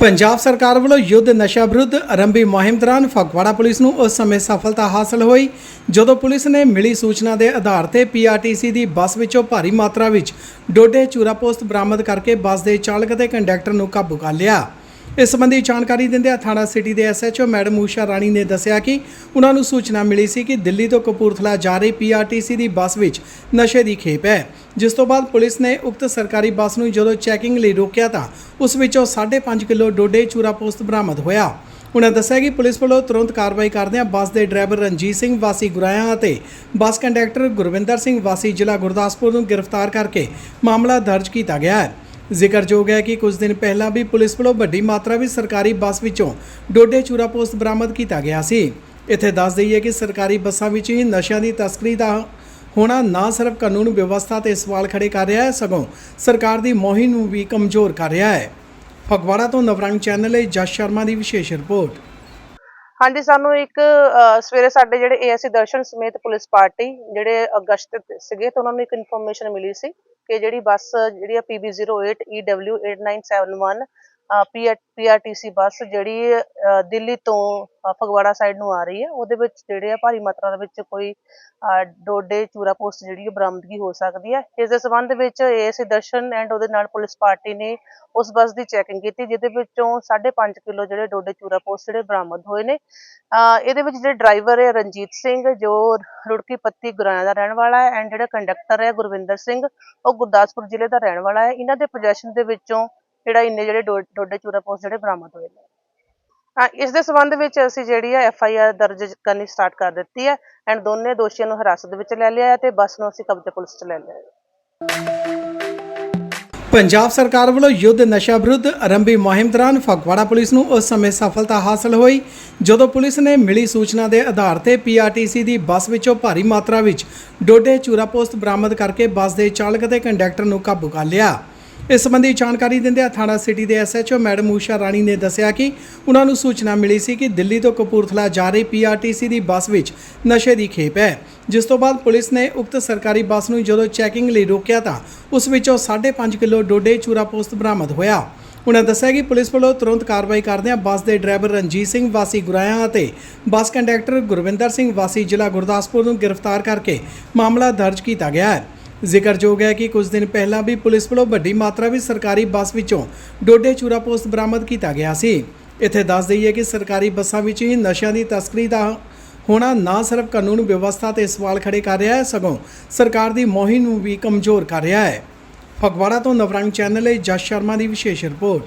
ਪੰਜਾਬ ਸਰਕਾਰ ਵੱਲੋਂ ਯੁੱਧ ਨਸ਼ਾ ਵਿਰੁੱਧ ਆਰੰਭੀ ਮੁਹਿੰਮ ਦੌਰਾਨ ਫਗਵਾੜਾ ਪੁਲਿਸ ਨੂੰ ਉਸ ਸਮੇਂ ਸਫਲਤਾ ਹਾਸਲ ਹੋਈ, ਜਦੋਂ ਪੁਲਿਸ ਨੇ ਮਿਲੀ ਸੂਚਨਾ ਦੇ ਆਧਾਰ ਤੇ ਪੀਆਰਟੀਸੀ ਦੀ ਬੱਸ ਵਿੱਚੋਂ ਭਾਰੀ ਮਾਤਰਾ ਵਿੱਚ ਡੋਡੇ ਚੂਰਾ ਪੋਸਟ ਬਰਾਮਦ ਕਰਕੇ ਬੱਸ ਦੇ ਚਾਲਕ ਅਤੇ ਕੰਡਕਟਰ ਨੂੰ ਕਾਬੂ ਕਰ ਲਿਆ। ਇਸ ਸੰਬੰਧੀ ਜਾਣਕਾਰੀ ਦਿੰਦਿਆਂ ਥਾਣਾ ਸਿਟੀ ਦੇ ਐਸਐਚਓ ਮੈਡਮ ਊਸ਼ਾ ਰਾਣੀ ਨੇ ਦੱਸਿਆ ਕਿ ਉਹਨਾਂ ਨੂੰ ਸੂਚਨਾ ਮਿਲੀ ਸੀ ਕਿ ਦਿੱਲੀ ਤੋਂ ਕਪੂਰਥਲਾ ਜਾ ਰਹੀ ਪੀਆਰਟੀਸੀ ਦੀ ਬੱਸ ਵਿੱਚ ਨਸ਼ੇ ਦੀ ਖੇਪ ਹੈ। ਜਿਸ ਤੋਂ ਬਾਅਦ ਪੁਲਿਸ ਨੇ ਉਕਤ ਸਰਕਾਰੀ ਬੱਸ ਨੂੰ ਜਦੋਂ ਚੈਕਿੰਗ ਲਈ ਰੋਕਿਆ ਤਾਂ ਉਸ ਵਿੱਚੋਂ 5.5 ਕਿਲੋ ਡੋਡੇ ਚੂਰਾ ਪੋਸਤ ਬਰਾਮਦ ਹੋਇਆ। ਉਹਨਾਂ ਦੱਸਿਆ ਕਿ ਪੁਲਿਸ ਵੱਲੋਂ ਤੁਰੰਤ ਕਾਰਵਾਈ ਕਰਦਿਆਂ ਬੱਸ ਦੇ ਡਰਾਈਵਰ ਰਣਜੀਤ ਸਿੰਘ, ਵਾਸੀ ਗੁਰਾਇਆ ਅਤੇ ਬੱਸ ਕੰਡਕਟਰ ਗੁਰਵਿੰਦਰ ਸਿੰਘ, ਵਾਸੀ ਜ਼ਿਲ੍ਹਾ ਗੁਰਦਾਸਪੁਰ ਨੂੰ ਗ੍ਰਿਫਤਾਰ ਕਰਕੇ ਮਾਮਲਾ ਦਰਜ ਕੀਤਾ ਗਿਆ ਹੈ। ਜ਼ਿਕਰਯੋਗ ਹੈ ਕਿ ਕੁਝ ਦਿਨ ਪਹਿਲਾਂ ਵੀ ਪੁਲਿਸ ਵੱਲੋਂ ਵੱਡੀ ਮਾਤਰਾ ਵਿੱਚ ਸਰਕਾਰੀ ਬੱਸ ਵਿੱਚੋਂ ਡੋਡੇ ਚੂਰਾ ਪੋਸਟ ਬਰਾਮਦ ਕੀਤਾ ਗਿਆ ਸੀ। ਇੱਥੇ ਦੱਸ ਦਈਏ ਕਿ ਸਰਕਾਰੀ ਬੱਸਾਂ ਵਿੱਚ ਹੀ ਨਸ਼ਿਆਂ ਦੀ ਤਸਕਰੀ ਦਾ ਹੋਣਾ ਨਾ ਸਿਰਫ ਕਾਨੂੰਨ ਵਿਵਸਥਾ ਤੇ ਸਵਾਲ ਖੜੇ ਕਰ ਰਿਹਾ ਹੈ ਸਗੋਂ ਸਰਕਾਰ ਦੀ ਮੁਹਿੰਮ ਨੂੰ ਵੀ ਕਮਜ਼ੋਰ ਕਰ ਰਿਹਾ ਹੈ। ਫਗਵਾੜਾ ਤੋਂ ਨਵਰੰਗ ਚੈਨਲ ਲਈ ਜਸ ਸ਼ਰਮਾ ਦੀ ਵਿਸ਼ੇਸ਼ ਰਿਪੋਰਟ। ਹਾਂਜੀ ਸਾਨੂੰ ਇੱਕ ਅ, ਸਵੇਰੇ ਸਾਡੇ ਜਿਹੜੇ ਏਐਸਸੀ ਦਰਸ਼ਨ ਸਮੇਤ ਪੁਲਿਸ ਪਾਰਟੀ ਜਿਹੜੇ ਅਗਸਤ ਤੇ ਸੀਗੇ ਤਾਂ ਉਹਨਾਂ ਨੂੰ ਇੱਕ ਇਨਫੋਰਮੇਸ਼ਨ ਮਿਲੀ ਸੀ ਕਿ ਜਿਹੜੀ ਬੱਸ ਜਿਹੜੀ ਆ PB08 EW8971 ਪੀਆਰਟੀਸੀ ਬੱਸ ਜਿਹੜੀ ਅ, ਦਿੱਲੀ ਤੋਂ ਫਗਵਾੜਾ ਸਾਈਡ ਨੂੰ ਆ ਰਹੀ ਹੈ। ਉਹਦੇ ਵਿੱਚ ਜਿਹੜੇ ਆ ਭਾਰੀ ਮਾਤਰਾ ਦੇ ਵਿੱਚ ਕੋਈ ਅ, ਡੋਡੇ ਚੂਰਾ ਪੋਸਟ ਜਿਹੜੀ ਹੈ ਬਰਾਮਦਗੀ ਹੋ ਸਕਦੀ ਹੈ। ਇਸ ਦੇ ਸੰਬੰਧ ਵਿੱਚ ਏਐਸਸੀ ਦਰਸ਼ਨ ਐਂਡ ਉਹਦੇ ਨਾਲ ਪੁਲਿਸ ਪਾਰਟੀ ਨੇ ਉਸ ਬੱਸ ਦੀ ਚੈਕਿੰਗ ਕੀਤੀ ਜਿਹਦੇ ਵਿੱਚੋਂ 5.5 ਕਿਲੋ ਜਿਹੜੇ ਡੋਡੇ ਚੂਰਾ ਪੋਸਟ ਜਿਹੜੇ ਬਰਾਮਦ ਹੋਏ ਨੇ। ਅਹ ਇਹਦੇ ਵਿੱਚ ਜਿਹੜੇ ਡਰਾਈਵਰ ਹੈ ਰਣਜੀਤ ਸਿੰਘ ਜੋ ਰੁੜਕੀ ਪੱਤੀ ਗੁਰਾਇਆ ਦਾ ਰਹਿਣ ਵਾਲਾ ਹੈ ਐਂਡ ਜਿਹੜਾ ਕੰਡਕਟਰ ਹੈ ਗੁਰਵਿੰਦਰ ਸਿੰਘ ਉਹ ਗੁਰਦਾਸਪੁਰ ਜ਼ਿਲ੍ਹੇ ਦਾ ਰਹਿਣ ਵਾਲਾ ਹੈ। ਇਹਨਾਂ ਦੇ ਪੋਜੈਸ਼ਨ ਦੇ ਵਿੱਚੋਂ ਜਿਹੜਾ ਇੰਨੇ ਜਿਹੜੇ ਡੋਡੇ ਚੂਰਾ ਪੋਸਟ ਜਿਹੜੇ ਬਰਾਮਦ ਹੋਏ ਨੇ। ਇਸ ਦੇ ਸੰਬੰਧ ਵਿੱਚ ਅਸੀਂ ਜਿਹੜੀ ਹੈ ਐਫ ਆਈ ਆਰ ਦਰਜ ਕਰਨੀ ਸਟਾਰਟ ਕਰ ਦਿੱਤੀ ਹੈ ਐਂਡ ਦੋਨੇ ਦੋਸ਼ੀਆਂ ਨੂੰ ਹਿਰਾਸਤ ਵਿੱਚ ਲੈ ਲਿਆ ਹੈ ਤੇ ਬੱਸ ਨੂੰ ਅਸੀਂ ਕਬਜ਼ੇ ਪੁਲਿਸ 'ਚ ਲੈ ਲਿਆ। ਪੰਜਾਬ ਸਰਕਾਰ ਵੱਲੋਂ ਯੁੱਧ ਨਸ਼ਾ ਵਿਰੁੱਧ ਆਰੰਭੀ ਮੁਹਿੰਮ ਦੌਰਾਨ ਫਗਵਾੜਾ ਪੁਲਿਸ ਨੂੰ ਉਸ ਸਮੇਂ ਸਫਲਤਾ ਹਾਸਲ ਹੋਈ, ਜਦੋਂ ਪੁਲਿਸ ਨੇ ਮਿਲੀ ਸੂਚਨਾ ਦੇ ਆਧਾਰ ਤੇ ਪੀਆਰਟੀਸੀ ਦੀ ਬੱਸ ਵਿੱਚੋਂ ਭਾਰੀ ਮਾਤਰਾ ਵਿੱਚ ਡੋਡੇ ਚੂਰਾ ਪੋਸਟ ਬਰਾਮਦ ਕਰਕੇ ਬੱਸ ਦੇ ਚਾਲਕ ਅਤੇ ਕੰਡਕਟਰ ਨੂੰ ਕਾਬੂ ਕਰ ਲਿਆ। ਇਸ ਸੰਬੰਧੀ ਜਾਣਕਾਰੀ ਦਿੰਦਿਆਂ ਥਾਣਾ ਸਿਟੀ ਦੇ ਐਸਐਚਓ ਮੈਡਮ ਊਸ਼ਾ ਰਾਣੀ ਨੇ ਦੱਸਿਆ ਕਿ ਉਹਨਾਂ ਨੂੰ ਸੂਚਨਾ ਮਿਲੀ ਸੀ ਕਿ ਦਿੱਲੀ ਤੋਂ ਕਪੂਰਥਲਾ ਜਾ ਰਹੀ ਪੀਆਰਟੀਸੀ ਦੀ ਬੱਸ ਵਿੱਚ ਨਸ਼ੇ ਦੀ ਖੇਪ ਹੈ। ਜਿਸ ਤੋਂ ਬਾਅਦ ਪੁਲਿਸ ਨੇ ਉਕਤ ਸਰਕਾਰੀ ਬੱਸ ਨੂੰ ਜਦੋਂ ਚੈਕਿੰਗ ਲਈ ਰੋਕਿਆ ਤਾਂ ਉਸ ਵਿੱਚੋਂ 5.5 ਕਿਲੋ ਡੋਡੇ ਚੂਰਾ ਪੋਸਤ ਬਰਾਮਦ ਹੋਇਆ। ਉਹਨਾਂ ਦੱਸਿਆ ਕਿ ਪੁਲਿਸ ਵੱਲੋਂ ਤੁਰੰਤ ਕਾਰਵਾਈ ਕਰਦਿਆਂ ਬੱਸ ਦੇ ਡਰਾਈਵਰ ਰਣਜੀਤ ਸਿੰਘ ਵਾਸੀ ਗੁਰਾਇਆ ਅਤੇ ਬੱਸ ਕੰਡਕਟਰ ਗੁਰਵਿੰਦਰ ਸਿੰਘ ਵਾਸੀ ਜ਼ਿਲ੍ਹਾ ਗੁਰਦਾਸਪੁਰ ਨੂੰ ਗ੍ਰਿਫਤਾਰ ਕਰਕੇ ਮਾਮਲਾ ਦਰਜ ਕੀਤਾ ਗਿਆ ਹੈ। ਜ਼ਿਕਰਯੋਗ ਹੈ ਕਿ ਕੁਝ ਦਿਨ ਪਹਿਲਾਂ ਵੀ ਪੁਲਿਸ ਵੱਲੋਂ ਵੱਡੀ ਮਾਤਰਾ ਵਿੱਚ ਸਰਕਾਰੀ ਬੱਸ ਵਿੱਚੋਂ ਡੋਡੇ ਚੂਰਾ ਪੋਸਟ ਬਰਾਮਦ ਕੀਤਾ ਗਿਆ ਸੀ। ਇੱਥੇ ਦੱਸ ਦਈਏ ਕਿ ਸਰਕਾਰੀ ਬੱਸਾਂ ਵਿੱਚ ਹੀ ਨਸ਼ਿਆਂ ਦੀ ਤਸਕਰੀ ਦਾ ਹੋਣਾ ਨਾ ਸਿਰਫ ਕਾਨੂੰਨ ਵਿਵਸਥਾ ਤੇ ਸਵਾਲ ਖੜੇ ਕਰ ਰਿਹਾ ਹੈ, ਸਗੋਂ ਸਰਕਾਰ ਦੀ ਮੁਹਿੰਮ ਨੂੰ ਵੀ ਕਮਜ਼ੋਰ ਕਰ ਰਿਹਾ ਹੈ। ਫਗਵਾੜਾ ਤੋਂ ਨਵਰੰਗ ਚੈਨਲ ਲਈ ਜਸ ਸ਼ਰਮਾ ਦੀ ਵਿਸ਼ੇਸ਼ ਰਿਪੋਰਟ।